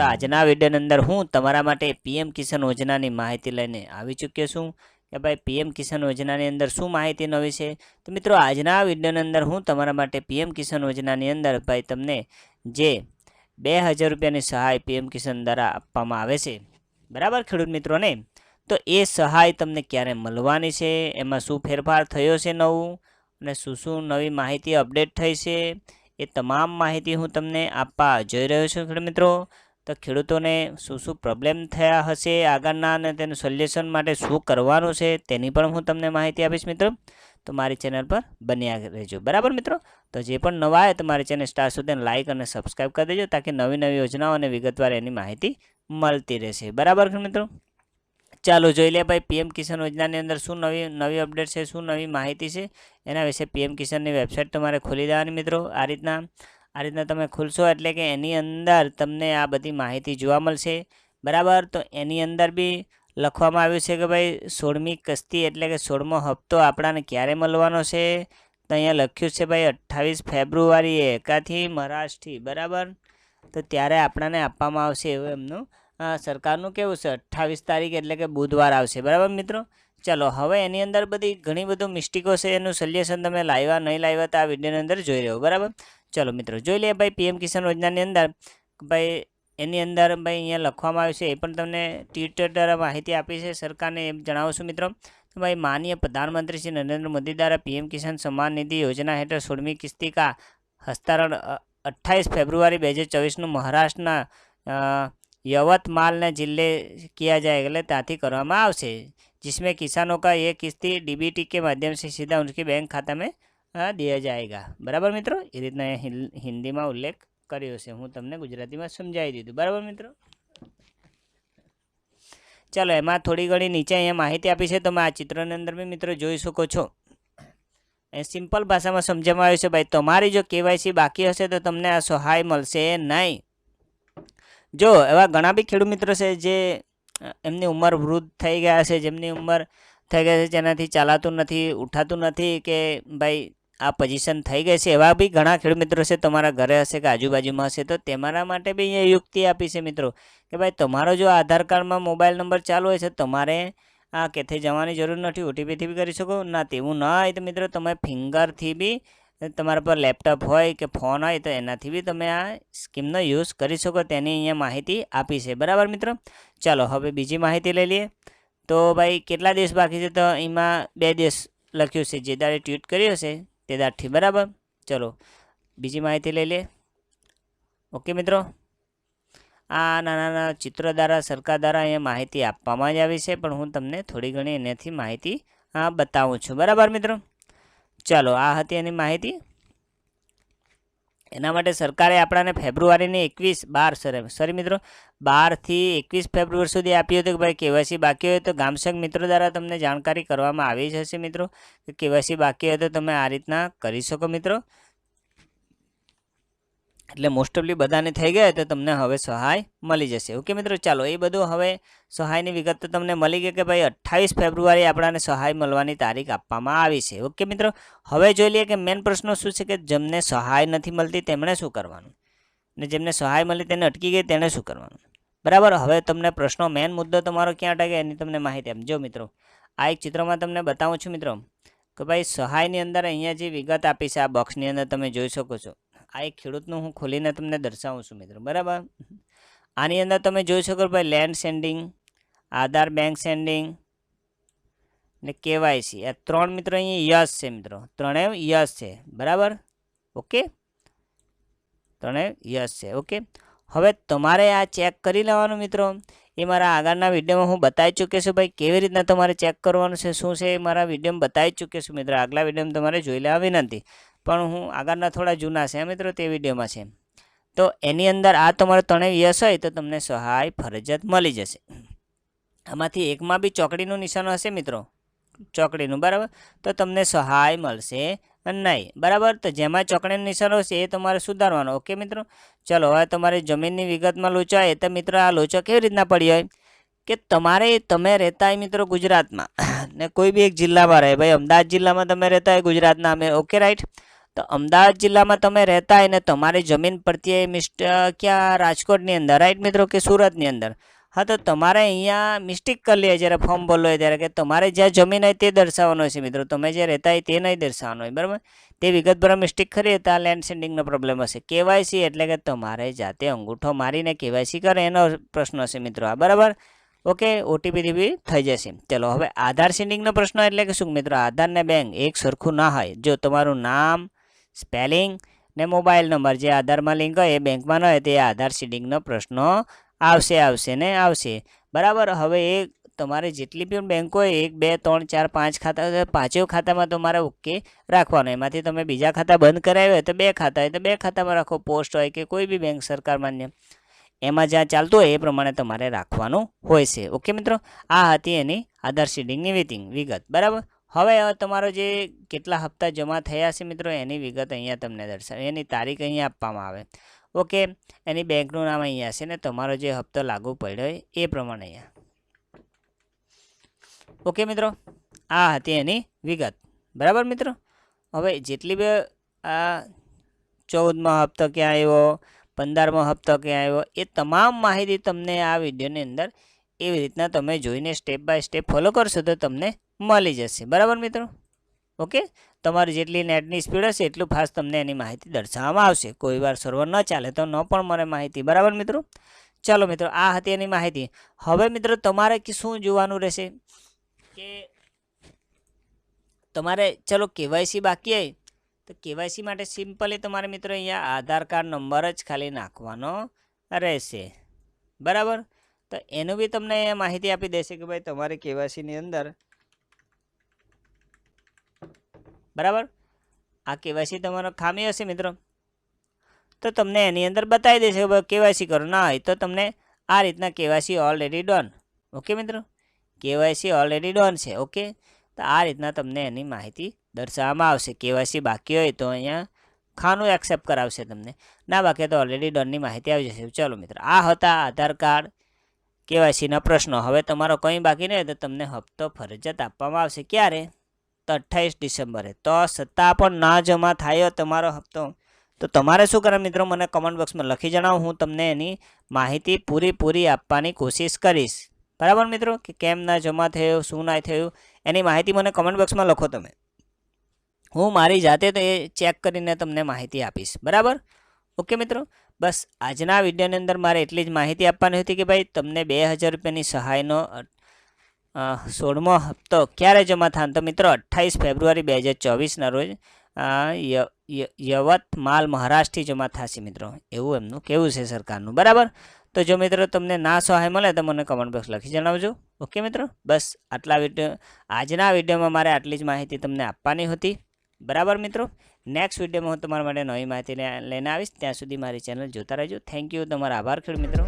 મિત્રો આજના વિડીયોની અંદર હું તમારા માટે પીએમ કિસાન યોજનાની માહિતી લઈને આવી ચૂક્યો છું. કે ભાઈ, પીએમ કિસાન યોજનાની અંદર શું માહિતી નવી છે તો મિત્રો, આજના વિડીયોની અંદર હું તમારા માટે પીએમ કિસાન યોજનાની અંદર ભાઈ તમને જે બે હજાર રૂપિયાની સહાય પીએમ કિસાન દ્વારા આપવામાં આવે છે. બરાબર, ખેડૂત મિત્રોને? તો એ સહાય તમને ક્યારે મળવાની છે? એમાં શું ફેરફાર થયો છે નવું? અને શું શું નવી માહિતી અપડેટ થઈ છે? એ તમામ માહિતી હું તમને આપવા જઈ રહ્યો છું, ખેડૂત મિત્રો. તો ખેડૂતોને શું શું પ્રોબ્લેમ થયા હશે આગળના અને તેનું સોલ્યુશન માટે શું કરવાનું છે તેની પણ હું તમને માહિતી આપીશ મિત્રો. તો મારી ચેનલ પર બન્યા રહેજો. બરાબર મિત્રો? તો જે પણ નવા આવે તો મારી ચેનલ સ્ટાર સુધી લાઇક અને સબસ્ક્રાઈબ કરી દેજો તાકી નવી નવી યોજનાઓ અને વિગતવાર એની માહિતી મળતી રહેશે. બરાબર મિત્રો? ચાલો જોઈ લે ભાઈ, પીએમ કિસાન યોજનાની અંદર શું નવી નવી અપડેટ છે, શું નવી માહિતી છે? એના વિશે પીએમ કિસાનની વેબસાઇટ તમારે ખોલી દેવાની મિત્રો. આ રીતના આ રીતના તમે ખોલશો એટલે કે એની અંદર તમને આ બધી માહિતી જોવા મળશે. બરાબર? તો એની અંદર બી લખવામાં આવ્યું છે કે ભાઈ, સોળમી કસ્તી એટલે કે સોળમો હપ્તો આપણાને ક્યારે મળવાનો છે? તો અહીંયા લખ્યું છે ભાઈ, અઠ્ઠાવીસ ફેબ્રુઆરીએ એકાથી મહારાષ્ટ્રથી, બરાબર? તો ત્યારે આપણાને આપવામાં આવશે એવું એમનું સરકારનું કેવું છે? અઠ્ઠાવીસ તારીખ એટલે કે બુધવાર આવશે. બરાબર મિત્રો? ચલો, હવે એની અંદર બધી ઘણી બધું મિસ્ટેકો છે, એનું સલ્યુશન તમે લાવ્યા, નહીં લાવ્યા તો આ વિડીયોની અંદર જોઈ રહ્યો, બરાબર? ચલો મિત્રો જોઈ લઈએ ભાઈ પીએમ કિસાન યોજનાની અંદર ભાઈ એની અંદર ભાઈ અહીંયા લખવામાં આવ્યું છે એ પણ તમને ટ્વિટર દ્વારા માહિતી આપી છે સરકારને એમ જણાવું છું મિત્રો તો ભાઈ માનનીય પ્રધાનમંત્રી શ્રી નરેન્દ્ર મોદી દ્વારા પીએમ કિસાન સન્માન નિધિ યોજના હેઠળ સોળમી કિસ્તી કા હસ્તારણ અઠ્ઠાવીસ ફેબ્રુઆરી બે હજાર ચોવીસનું મહારાષ્ટ્રના અ, यवतमाल जिले किया जाएगा ताकि કરવામાં આવશે जिसमें किसानों का ये किस्ती डीबीटी के माध्यम से सीधा उनके बैंक खाता में દિયા જાયગા. બરાબર મિત્રો? એ રીતના હિન્દીમાં ઉલ્લેખ કર્યો છે. હું તમને ગુજરાતીમાં સમજાવી દીધું. બરાબર મિત્રો? ચાલો, એમાં થોડી ઘણી નીચે અહીંયા માહિતી આપી છે. તમે આ ચિત્રની અંદર બી મિત્રો જોઈ શકો છો. એ સિમ્પલ ભાષામાં સમજવામાં આવ્યું છે, ભાઈ, તમારી જો કેવાયસી બાકી હશે તો તમને આ સહાય મળશે નહીં. જો, એવા ઘણા બી ખેડૂત મિત્રો છે જે એમની ઉંમર વૃદ્ધ થઈ ગયા છે, જેમની ઉંમર થઈ ગયા છે, જેનાથી ચાલાતું નથી, ઉઠાતું નથી કે, ભાઈ આ પોઝિશન થઈ ગઈ છે. એવા બી ઘણા ખેડૂત મિત્રો છે તમારા ઘરે હશે કે આજુબાજુમાં હશે તો તમારા માટે બી અહીંયા યુક્તિ આપી છે મિત્રો. કે ભાઈ તમારો જો આધાર કાર્ડમાં મોબાઈલ નંબર ચાલુ હોય છે, તમારે આ કેથે જવાની જરૂર નથી. ઓટીપીથી બી કરી શકો. ના, તેવું ના હોય તો મિત્રો તમે ફિંગરથી બી તમારા પર લેપટોપ હોય કે ફોન હોય તો એનાથી બી તમે આ સ્કીમનો યુઝ કરી શકો. તેની અહીંયા માહિતી આપી છે. બરાબર મિત્રો? ચાલો, હવે બીજી માહિતી લઈ લઈએ. તો ભાઈ કેટલા દિવસ બાકી છે? તો એમાં બે દિવસ લખ્યું છે. જે દાડે ટ્વીટ કર્યો છે તે બરાબર? ચલો, બીજી માહિતી લઈ લે. ઓકે મિત્રો. આ નાના નાના ચિત્ર દ્વારા સરકાર દ્વારા અહીંયા માહિતી આપવામાં જ આવી છે, પણ હું તમને થોડી ઘણી એનાથી માહિતી બતાવું છું. બરાબર, મિત્રો? ચાલો, આ હતી એની માહિતી. એના માટે સરકારે આપણાને ફેબ્રુઆરીની એકવીસ, બાર સર સોરી મિત્રો, બારથી એકવીસ ફેબ્રુઆરી સુધી આપ્યું હતું કે ભાઈ કેવાયસી બાકી હોય તો ગામસંઘ મિત્રો દ્વારા તમને જાણકારી કરવામાં આવી જ હશે મિત્રો, કે કેવાયસી બાકી હોય તો તમે આ રીતના કરી શકો મિત્રો. એટલે મોસ્ટ ઓફલી બધાને થઈ ગયા તો તમને હવે સહાય મળી જશે. ઓકે મિત્રો, ચાલો એ બધું હવે સહાયની વિગત તો તમને મળી ગઈ કે ભાઈ અઠ્ઠાવીસ ફેબ્રુઆરી આપણાને સહાય મળવાની તારીખ આપવામાં આવી છે. ઓકે મિત્રો, હવે જોઈ લઈએ કે મેઇન પ્રશ્ન શું છે કે જેમને સહાય નથી મળતી તેમણે શું કરવાનું? ને જેમને સહાય મળી તેને અટકી ગઈ તેણે શું કરવાનું? બરાબર? હવે તમને પ્રશ્નો મેઇન મુદ્દો તમારો ક્યાં અટકે એની તમને માહિતી આપજો મિત્રો. આ એક ચિત્રમાં તમને બતાવું છું મિત્રો, કે ભાઈ સહાયની અંદર અહીંયા જે વિગત આપી છે આ બોક્સની અંદર તમે જોઈ શકો છો. આ એક ખેડૂતનું હું ખોલીને તમને દર્શાવું છું મિત્રો, બરાબર? આની અંદર તમે જોઈ શકો ભાઈ land seeding Aadhaar bank seeding ને કેવાયસી આ ત્રણ મિત્રો અહીંયા યસ છે મિત્રો, ત્રણેય યસ છે, બરાબર? ઓકે? ત્રણેય યસ છે, ઓકે? હવે તમારે આ ચેક કરી લેવાનું મિત્રો. એ મારા આગળના વિડીયોમાં હું બતાવી ચૂક્યો છું ભાઈ કેવી રીતના તમારે ચેક કરવાનું છે, શું છે એ મારા વિડીયોમાં બતાવી ચૂક્યો છું મિત્રો. આગલા વિડીયોમાં તમારે જોઈ લેવા વિનંતી. પણ હું આગળના થોડા જૂના છે મિત્રો, તે વિડીયોમાં છે. તો એની અંદર આ તમારો ત્રણેય યસ હોય તો તમને સહાય, ફરજિયાત મળી જશે. આમાંથી એકમાં બી ચોકડીનું નિશાન હશે મિત્રો? ચોકડીનું, બરાબર? તો તમને સહાય મળશે નહીં. બરાબર? તો જેમાં ચોકડીનું નિશાન હશે એ તમારે સુધારવાનો. ઓકે મિત્રો? ચલો, હવે તમારે જમીનની વિગતમાં લોચો હોય તો મિત્રો, આ લોચો કેવી રીતના પડી હોય? કે તમારે, તમે રહેતા હોય મિત્રો ગુજરાતમાં. ને કોઈ બી એક જિલ્લામાં રહે. ભાઈ, અમદાવાદ જિલ્લામાં તમે રહેતા હોય ગુજરાતના, અમે ઓકે રાઈટ તો અમદાવાદ જિલ્લામાં તમે રહેતા હોય ને તમારી જમીન પ્રત્યે મિસ્ટર ક્યાં રાજકોટની અંદર રાઈટ મિત્રો, કે સુરતની અંદર? હા, તો તમારે અહીંયા મિસ્ટેક કરી લે જ્યારે ફોર્મ ભરલો હોય ત્યારે કે તમારે જ્યાં જમીન હોય તે દર્શાવવાનો છે મિત્રો. તમે જે રહેતા હોય તે નહીં દર્શાવવાનો હોય, બરાબર? તે વિગતભર મિસ્ટેક ખરી તો આ લેન્ડ સેન્ડિંગનો પ્રોબ્લેમ હશે. કેવાયસી એટલે કે તમારે જાતે અંગૂઠો મારીને કેવાયસી કરે એનો પ્રશ્ન હશે મિત્રો આ બરાબર? ઓકે ઓટીપીથી બી થઈ જશે. ચલો, હવે આધાર સેન્ડિંગનો પ્રશ્ન એટલે કે શું મિત્રો? આધાર ને બેંક એક સરખું ના હોય. જો તમારું નામ સ્પેલિંગ ને મોબાઈલ નંબર. જે આધારમાં લિંક હોય એ બેંકમાં ન હોય તે આધાર સીડિંગનો પ્રશ્ન આવશે આવશે ને આવશે. બરાબર? હવે એ તમારે જેટલી પણ બેંક હોય, એક, બે, ત્રણ, ચાર, પાંચ ખાતા પાંચેય ખાતામાં તમારે ઓકે રાખવાનું. એમાંથી તમે બીજા ખાતા બંધ કરાવ્યા હોય તો બે ખાતા હોય. તો બે ખાતામાં રાખો, પોસ્ટ હોય કે કોઈ બી બેંક સરકાર માન્ય. એમાં જ્યાં ચાલતું હોય એ પ્રમાણે તમારે રાખવાનું હોય છે. ઓકે મિત્રો? આ હતી એની આધાર સીડિંગની વિતિંગ વિગત. બરાબર? હવે તમારો જે કેટલા હપ્તા જમા થયા છે મિત્રો, એની વિગત અહીંયા તમને દર્શાવે. એની તારીખ અહીંયા આપવામાં આવે. ઓકે, એની બેંકનું નામ અહીંયા છે ને, તમારો જે હપ્તો લાગુ પડ્યો હોય એ પ્રમાણે અહીંયા. ઓકે મિત્રો, આ હતી એની વિગત. બરાબર મિત્રો? હવે જેટલી બી, આ ચૌદમો હપ્તો ક્યાં આવ્યો, પંદરમો હપ્તો ક્યાં આવ્યો, એ તમામ માહિતી તમને આ વિડીયોની અંદર એવી રીતના તમે જોઈને સ્ટેપ બાય સ્ટેપ ફોલો કરશો તો તમને મળી જશે. બરાબર મિત્રો? ઓકે? તમારી જેટલી નેટની સ્પીડ હશે, એટલું ફાસ્ટ તમને એની માહિતી દર્શાવવામાં આવશે. કોઈ વાર સર્વર ન ચાલે તો ન પણ મળે માહિતી. બરાબર મિત્રો? ચાલો મિત્રો, આ હતી એની માહિતી. હવે મિત્રો, તમારે શું જોવાનું રહેશે? કે તમારે, ચલો કેવાયસી બાકી હોય તો કેવાયસી માટે સિમ્પલી તમારે મિત્રો અહીંયા આધાર કાર્ડ નંબર જ ખાલી નાખવાનો રહેશે. બરાબર? તો એનું બી તમને અહીંયા માહિતી આપી દેશે કે ભાઈ તમારે કેવાયસીની અંદર બરાબર? આ કેવાયસી તમારો ખામી હશે મિત્રો. તો તમને એની અંદર બતાવી દેશે કેવાયસી કરો. ના હોય તો તમને આ રીતના કેવાયસી ઓલરેડી ડન ઓકે મિત્રો? કેવાયસી ઓલરેડી ડન છે. ઓકે તો આ રીતના તમને એની માહિતી દર્શાવવામાં આવશે. કેવાયસી બાકી હોય તો અહીંયા ખાનું એક્સેપ્ટ કરાવશે તમને. ના બાકી તો ઓલરેડી ડનની માહિતી આવી જશે. ચલો મિત્રો, આ હતા આધાર કાર્ડ કેવાયસીના પ્રશ્નો. હવે તમારો કંઈ બાકી નહીં તો તમને હપ્તો ફરજિયાત આપવામાં આવશે. ક્યારે? તો અઠ્ઠાવીસ ડિસેમ્બરે. તો સત્તા પણ ના જમા થાય તમારો હપ્તો. તો તમારે શું કરે મિત્રો? મને કમેન્ટ બોક્સમાં લખી જણાવો. હું તમને એની માહિતી પૂરીપૂરી આપવાની કોશિશ કરીશ. બરાબર મિત્રો? કે કેમ ના જમા થયો, શું ના થયું? એની માહિતી મને કમેન્ટ બોક્સમાં લખો તમે. હું મારી જાતે તો એ ચેક કરીને તમને માહિતી આપીશ. બરાબર? ઓકે મિત્રો? બસ આજના વિડીયોની અંદર મારે એટલી જ માહિતી આપવાની હતી કે ભાઈ, તમને બે હજાર રૂપિયાની સહાયનો સોળમો હપ્તો ક્યારે જમા થાય તો મિત્રો, અઠ્ઠાવીસ ફેબ્રુઆરી બે હજાર ચોવીસના રોજ યવતમાલ મહારાષ્ટ્રથી જમા થશે મિત્રો. એવું એમનું કેવું છે સરકારનું. બરાબર? તો જો મિત્રો તમને ના સહાય મળે તો મને કમેન્ટ બોક્સ લખી જણાવજો. ઓકે મિત્રો? બસ, આટલા વીડિયો આજના વિડીયોમાં મારે આટલી જ માહિતી તમને આપવાની હતી. બરાબર મિત્રો? નેક્સ્ટ વિડીયોમાં હું તમારા માટે નવી માહિતી લઈને આવીશ. ત્યાં સુધી મારી ચેનલ જોતા રહેજો. થેન્ક યુ તમારો આભાર ખેડૂત મિત્રો.